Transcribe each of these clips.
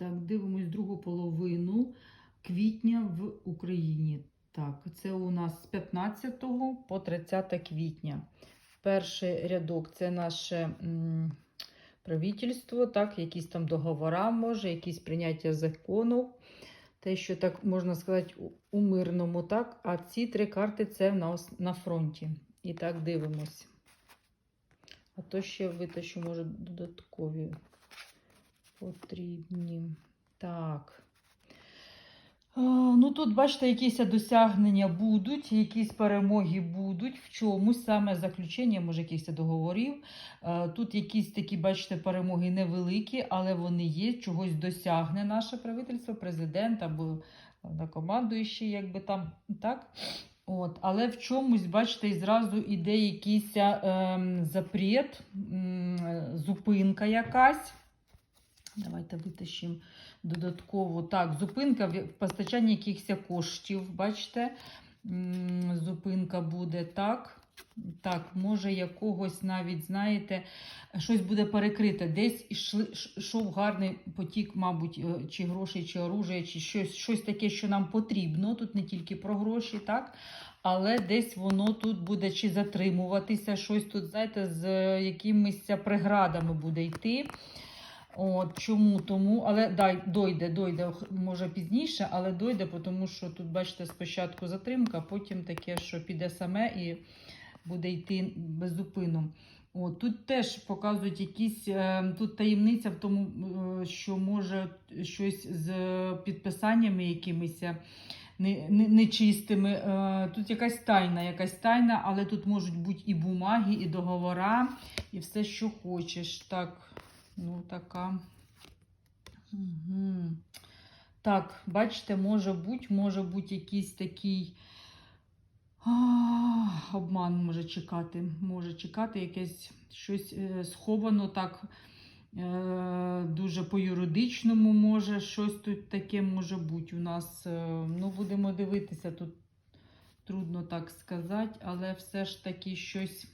так, дивимось другу половину квітня в Україні. Так, це у нас з 15 по 30 квітня. Перший рядок це наше правительство, так, якісь там договора, може, якісь прийняття закону. Те, що так можна сказати, у- у мирному, так. А ці три карти це в нас на фронті. І так дивимось. А то ще витащу, може, додаткові потрібні. Так. Ну тут, бачите, якісь досягнення будуть, якісь перемоги будуть в чомусь, саме заключення, може, якихось договорів. Е, Тут якісь такі, бачите, перемоги невеликі, але вони є, чогось досягне наше правительство, президент або командуючий, якби там так. От, але в чомусь, бачите, і зразу іде якийсь ем, запрет, м, зупинка якась. Давайте витащимо додатково. Так, зупинка в постачанні якихось коштів, бачите, зупинка буде так. Так, може якогось навіть, знаєте, щось буде перекрите. Десь йшов гарний потік, мабуть, е, чи грошей, чи оружия, чи щось, щось таке, що нам потрібно. Тут не тільки про гроші, так? Але десь воно тут буде чи затримуватися, щось тут, знаєте, з е, якимись преградами буде йти. От, чому? Тому, але дай, дойде, дойде, може пізніше, але дойде, тому що тут, бачите, спочатку затримка, потім таке, що піде саме і буде йти без зупину. От, тут теж показують якісь е, тут таємниця в тому, е, що може щось з підписаннями якимись не- не- нечистими. Е, тут якась тайна, якась тайна, але тут можуть бути і бумаги, і договора, і все, що хочеш. Так, ну така. Угу. Так, бачите, може бути, може бути якийсь такий. А, обман може чекати. Може чекати якесь щось е, сховано так е, дуже по-юридичному може, щось тут таке може бути у нас. Е, ну, будемо дивитися, тут трудно так сказати, але все ж таки щось.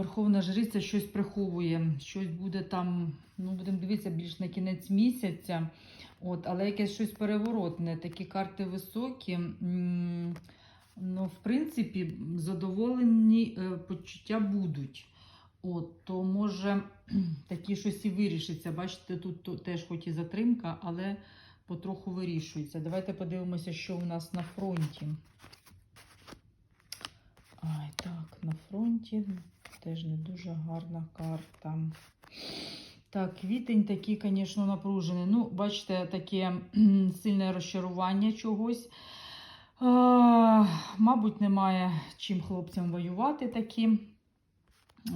Верховна Жриця щось приховує, щось буде там, ну будемо дивитися більш на кінець місяця. От, але якесь щось переворотне, такі карти високі. Ну, в принципі, задоволені е, почуття будуть. От, то може такі щось і вирішиться. Бачите, тут теж хоч і затримка, але потроху вирішується. Давайте подивимося, що у нас на фронті. Ай, так, на фронті теж не дуже гарна карта. Так, квітень такий, звісно, напружений. Ну, бачите, таке сильне розчарування чогось. А, мабуть, немає чим хлопцям воювати такі.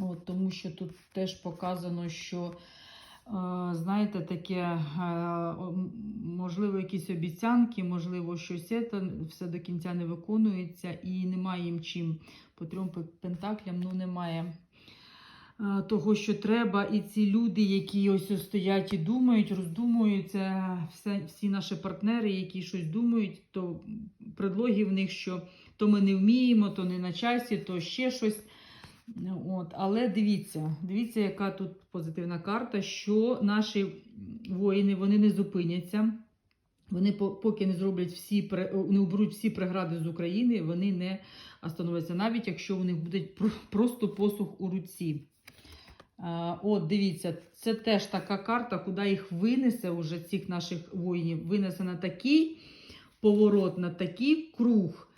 От, тому що тут теж показано, що, знаєте, таке, е, можливо, якісь обіцянки, можливо, щось це, все до кінця не виконується і немає їм чим. По трьом пентаклям ну, немає е, того, що треба. І ці люди, які ось стоять і думають, роздумуються, все, всі наші партнери, які щось думають, то предлоги в них, що то ми не вміємо, то не на часі, то ще щось. От, але дивіться, дивіться, яка тут позитивна карта, що наші воїни вони не зупиняться. Вони поки не зроблять всі не уберуть всі прегради з України, вони не остановляться, навіть якщо у них буде просто посух у руці. От, дивіться, це теж така карта, куди їх винесе уже цих наших воїнів. Винесе на такий поворот, на такий круг,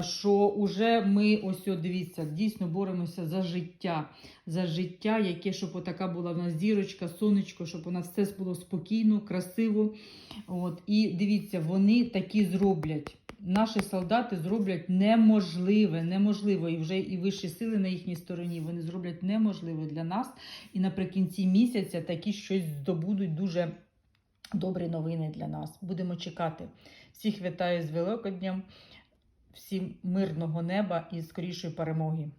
що уже ми ось дивіться, дійсно боремося за життя, за життя, яке, щоб отака була в нас зірочка, сонечко, щоб у нас все було спокійно, красиво. От, і дивіться, вони такі зроблять. Наші солдати зроблять неможливе, неможливо, і вже і вищі сили на їхній стороні вони зроблять неможливе для нас. І наприкінці місяця такі щось здобудуть дуже добрі новини для нас. Будемо чекати. Всіх вітаю з Великоднем, всім мирного неба і скорішої перемоги.